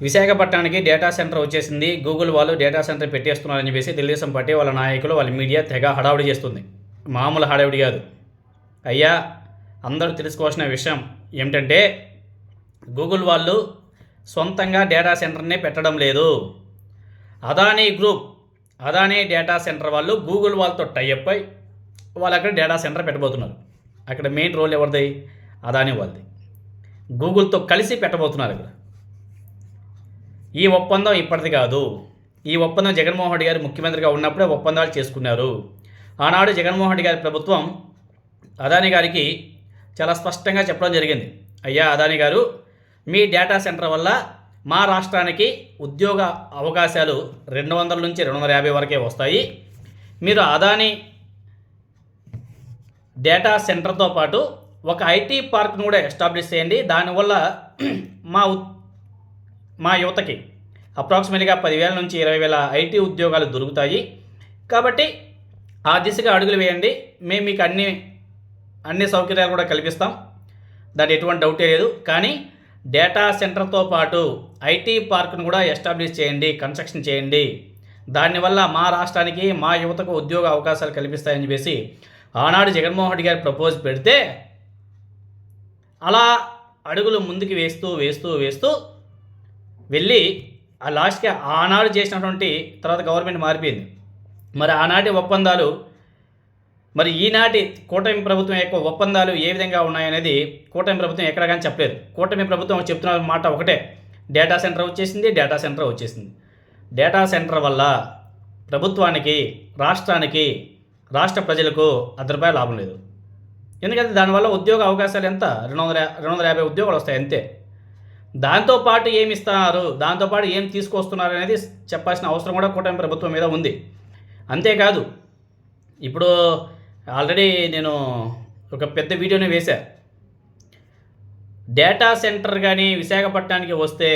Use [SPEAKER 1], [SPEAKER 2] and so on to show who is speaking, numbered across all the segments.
[SPEAKER 1] విశాఖపట్నానికి data centre వచ్చేసింది. Google వాళ్ళు డేటా సెంటర్ పెట్టేస్తున్నారని చెప్పేసి తెలుగుదేశం పార్టీ వాళ్ళ నాయకులు వాళ్ళ మీడియా తెగ హడావుడి చేస్తుంది. మామూలు హడావుడి కాదు. అయ్యా అందరూ తెలుసుకోవాల్సిన విషయం ఏమిటంటే గూగుల్ వాళ్ళు సొంతంగా డేటా సెంటర్నే పెట్టడం లేదు. Adani group Adani data centre వాళ్ళు గూగుల్ వాళ్ళతో టైఅప్ అయి వాళ్ళు అక్కడ డేటా సెంటర్ పెట్టబోతున్నారు. అక్కడ మెయిన్ రోల్ ఎవరిది? అదానీ వాళ్ళది. గూగుల్తో కలిసి పెట్టబోతున్నారు ఇక్కడ. ఈ ఒప్పందం ఇప్పటిది కాదు. ఈ ఒప్పందం జగన్మోహన్ రెడ్డి గారు ముఖ్యమంత్రిగా ఉన్నప్పుడే ఒప్పందాలు చేసుకున్నారు. ఆనాడు జగన్మోహన్ రెడ్డి గారి ప్రభుత్వం అదాని గారికి చాలా స్పష్టంగా చెప్పడం జరిగింది. అయ్యా అదాని గారు మీ డేటా సెంటర్ వల్ల మా రాష్ట్రానికి ఉద్యోగ అవకాశాలు రెండు వందల నుంచి రెండు వందల యాభై వరకే వస్తాయి. మీరు అదాని డేటా సెంటర్తో పాటు ఒక ఐటీ పార్క్ను కూడా ఎస్టాబ్లిష్ చేయండి. దానివల్ల మా మా యువతకి అప్రాక్సిమేట్గా పదివేల నుంచి ఇరవై వేల ఐటీ ఉద్యోగాలు దొరుకుతాయి. కాబట్టి ఆ దిశగా అడుగులు వేయండి. మేము మీకు అన్ని అన్ని సౌకర్యాలు కూడా కల్పిస్తాం. దాని ఎటువంటి డౌటే లేదు. కానీ డేటా సెంటర్తో పాటు ఐటీ పార్క్ను కూడా ఎస్టాబ్లిష్ చేయండి కన్స్ట్రక్షన్ చేయండి. దానివల్ల మా రాష్ట్రానికి మా యువతకు ఉద్యోగ అవకాశాలు కల్పిస్తాయని చెప్పేసి ఆనాడు జగన్మోహన్ రెడ్డి గారు ప్రపోజ్ పెడితే అలా అడుగులు ముందుకు వేస్తూ వేస్తూ వేస్తూ వెళ్ళి ఆ లాస్ట్కి ఆనాడు చేసినటువంటి తర్వాత గవర్నమెంట్ మారిపోయింది. మరి ఆనాటి ఒప్పందాలు మరి ఈనాటి కూటమి ప్రభుత్వం యొక్క ఒప్పందాలు ఏ విధంగా ఉన్నాయనేది కూటమి ప్రభుత్వం ఎక్కడ కానీ చెప్పలేదు. కూటమి ప్రభుత్వం చెప్తున్న మాట ఒకటే డేటా సెంటర్ వచ్చేసింది డేటా సెంటర్ వచ్చేసింది. డేటా సెంటర్ వల్ల ప్రభుత్వానికి రాష్ట్రానికి రాష్ట్ర ప్రజలకు అర్ధ రూపాయలు లాభం లేదు. ఎందుకంటే దానివల్ల ఉద్యోగ అవకాశాలు ఎంత? రెండు వందల రెండు వందల యాభై ఉద్యోగాలు వస్తాయి అంతే. దాంతోపాటు ఏమి ఇస్తున్నారు దాంతోపాటు ఏం తీసుకొస్తున్నారు అనేది చెప్పాల్సిన అవసరం కూడా కూటమి ప్రభుత్వం మీద ఉంది. అంతేకాదు ఇప్పుడు ఆల్రెడీ నేను ఒక పెద్ద వీడియోని వేశా. డేటా సెంటర్ కానీ విశాఖపట్నానికి వస్తే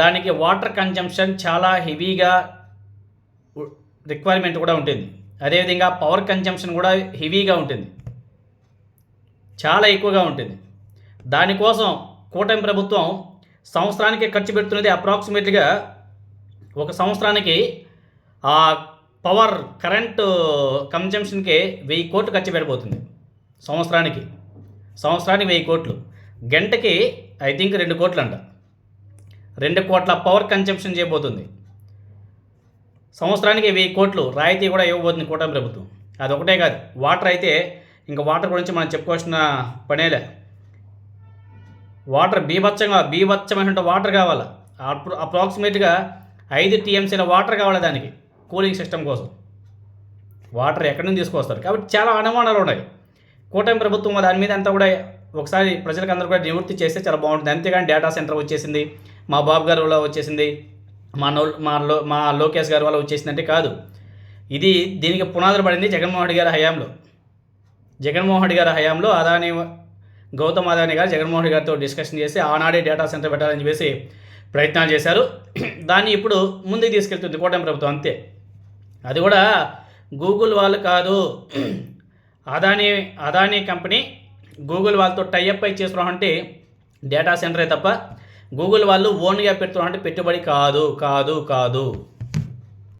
[SPEAKER 1] దానికి వాటర్ కన్జంప్షన్ చాలా హెవీగా రిక్వైర్మెంట్ కూడా ఉంటుంది. అదేవిధంగా పవర్ కన్జంప్షన్ కూడా హెవీగా ఉంటుంది. చాలా ఎక్కువగా ఉంటుంది. దానికోసం కూటమి ప్రభుత్వం సంవత్సరానికి ఖర్చు పెడుతున్నది అప్రాక్సిమేట్గా ఒక సంవత్సరానికి ఆ పవర్ కరెంటు కన్జంప్షన్కి వెయ్యి కోట్లు ఖర్చు పెట్టబోతుంది సంవత్సరానికి. సంవత్సరానికి వెయ్యి కోట్లు. గంటకి ఐ థింక్ రెండు కోట్లు అంట రెండు కోట్ల పవర్ కన్జంప్షన్ చేయబోతుంది. సంవత్సరానికి వెయ్యి కోట్లు రాయితీ కూడా ఇవ్వబోతుంది కూటమి ప్రభుత్వం. అది ఒకటే కాదు వాటర్ అయితే ఇంకా వాటర్ గురించి మనం చెప్పుకోవాల్సిన పనేలే వాటర్ బీభత్సంగా బీభత్సమైనటువంటి వాటర్ కావాలి? అప్పుడు అప్రాక్సిమేట్గా ఐదు టీఎంసీల వాటర్ కావాలి దానికి? కూలింగ్ సిస్టమ్ కోసం. వాటర్ ఎక్కడి నుంచి తీసుకొస్తారు? కాబట్టి చాలా అనుమానాలు ఉన్నాయి. కూటమి ప్రభుత్వం దాని మీద అంతా కూడా ఒకసారి ప్రజలకు అందరూ కూడా నివృత్తి చేస్తే చాలా బాగుంటుంది. అంతేగాని డేటా సెంటర్ వచ్చేసింది. మా బాబు గారు వల్ల వచ్చేసింది. మా నో మా లో మా లోకేష్ గారి వల్ల వచ్చేసిందంటే కాదు. ఇది దీనికి పునాదులు పడింది జగన్మోహన్ రెడ్డి గారి హయాంలో. జగన్మోహన్ రెడ్డి గారి హయాంలో అదాని గౌతమ్ అదాని గారు జగన్మోహన్ రెడ్డి గారితో డిస్కషన్ చేసి ఆనాడే డేటా సెంటర్ పెట్టాలని చెప్పేసి ప్రయత్నాలు చేశారు. దాన్ని ఇప్పుడు ముందుకు తీసుకెళ్తుంది కూటమి ప్రభుత్వం అంతే. అది కూడా గూగుల్ వాళ్ళు కాదు అదానీ అదానీ కంపెనీ గూగుల్ వాళ్ళతో టైఅప్ అయి చేస్తున్నారంటే డేటా సెంటరే తప్ప గూగుల్ వాళ్ళు ఓన్గా పెడుతున్నారంటే పెట్టుబడి కాదు కాదు కాదు.